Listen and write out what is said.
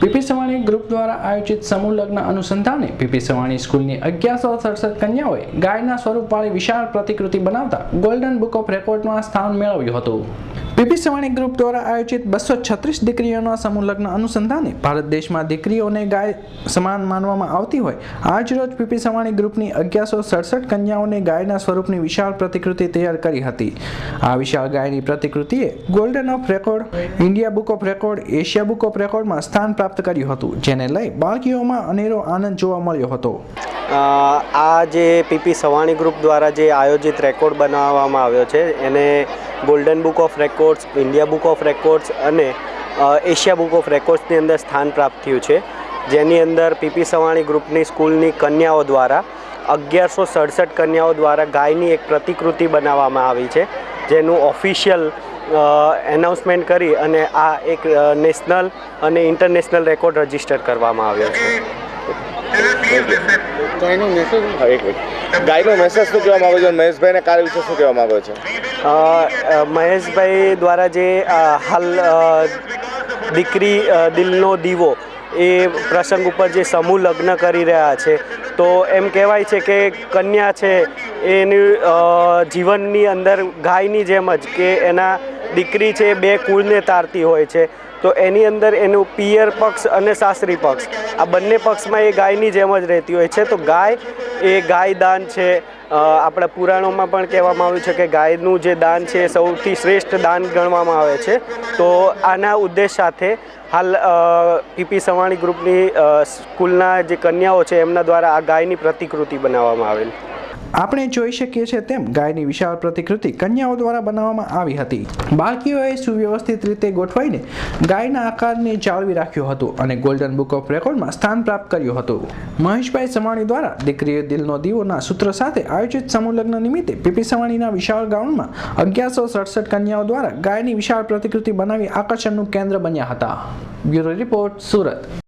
PP Savani group દ્વારા આયોજિત સમૂહ લગ્ન અનુસંધાને પીપી સવાણી સ્કૂલની અગિયારસો સડસઠ કન્યાઓએ ગાયના સ્વરૂપવાળી વિશાળ પ્રતિકૃતિ બનાવતા ગોલ્ડન બુક ઓફ રેકોર્ડમાં સ્થાન મેળવ્યું હતું. પીપી સવાણી ગ્રુપ દ્વારા આયોજિત બસો છત્રીસ દીકરીઓના સમૂહ લગ્ન અનુસંધાને ભારત દેશમાં દીકરીઓને ગાય સમાન માનવામાં આવતી હોય, આજ રોજ પીપી સવાણી ગ્રુપની અગિયારસો સડસઠ કન્યાઓને ગાયના સ્વરૂપની વિશાળ પ્રતિકૃતિ તૈયાર કરી હતી. આ વિશાળ ગાયની પ્રતિકૃતિએ golden of record India book of record Asia book of રેકોર્ડમાં સ્થાન પ્રાપ્ત કર્યું હતું, જેને લઈ બાળકીઓમાં અનેરો આનંદ જોવા મળ્યો હતો. આ જે પીપી સવાણી ગ્રુપ દ્વારા જે આયોજિત રેકોર્ડ બનાવવામાં આવ્યો છે, એને golden book of records India book of records અને એશિયા બુક ઓફ રેકોર્ડ્સની અંદર સ્થાન પ્રાપ્ત થયું છે. જેની અંદર પીપી સવાણી ગ્રુપની સ્કૂલની કન્યાઓ દ્વારા અગિયારસો સડસઠ કન્યાઓ દ્વારા ગાયની એક પ્રતિકૃતિ બનાવવામાં આવી છે જેનું ઓફિશિયલ એનાઉન્સમેન્ટ કરી અને આ એક નેશનલ અને ઇન્ટરનેશનલ રેકોર્ડ રજિસ્ટર કરવામાં આવ્યો છે. ગાયનો મેસેજ શું કહેવા માગો છો? મહેશભાઈને કાર્ય વિશે શું કહેવા માગો છો? મહેશભાઈ દ્વારા જે હાલ દીકરી દિલનો દીવો એ પ્રસંગ ઉપર જે સમૂહ લગ્ન કરી રહ્યા છે, તો એમ કહેવાય છે કે કન્યા છે એની જીવનની અંદર ગાયની જેમ જ કે એના દીકરી છે બે કુળને તારતી હોય છે. તો એની અંદર એનું પિયર પક્ષ અને સાસરી પક્ષ. આ બંને પક્ષમાં એ ગાયની જેમ જ રહેતી હોય છે. તો ગાય, એ ગાય દાન છે. આપણા પુરાણોમાં પણ કહેવામાં આવ્યું છે કે ગાયનું જે દાન છે એ સૌથી શ્રેષ્ઠ દાન ગણવામાં આવે છે. તો આના ઉદ્દેશ સાથે હાલ પીપી સવાણી ગ્રુપની સ્કૂલના જે કન્યાઓ છે, એમના દ્વારા આ ગાયની પ્રતિકૃતિ બનાવવામાં આવેલ. આપણે જોઈ શકીએ છીએ તેમ ગાયની વિશાળ પ્રતિકૃતિ કન્યાઓ દ્વારા બનાવવામાં આવી હતી. બાળકીઓએ સુવ્યવસ્થિત રીતે ગોઠવાઈને ગાયના આકારને જાળવી રાખ્યો હતો અને ગોલ્ડન બુક ઓફ રેકોર્ડમાં સ્થાન પ્રાપ્ત કર્યું હતું. મહેશભાઈ સવાણી દ્વારા દીકરીએ દિલનો દીવોના સૂત્ર સાથે આયોજિત સમૂહ નિમિત્તે પીપી સવાણીના વિશાળ ગાઉનમાં અગિયારસો સડસઠ કન્યાઓ દ્વારા ગાયની વિશાળ પ્રતિકૃતિ બનાવી આકર્ષણનું કેન્દ્ર બન્યા હતા. Bureau report, Surat.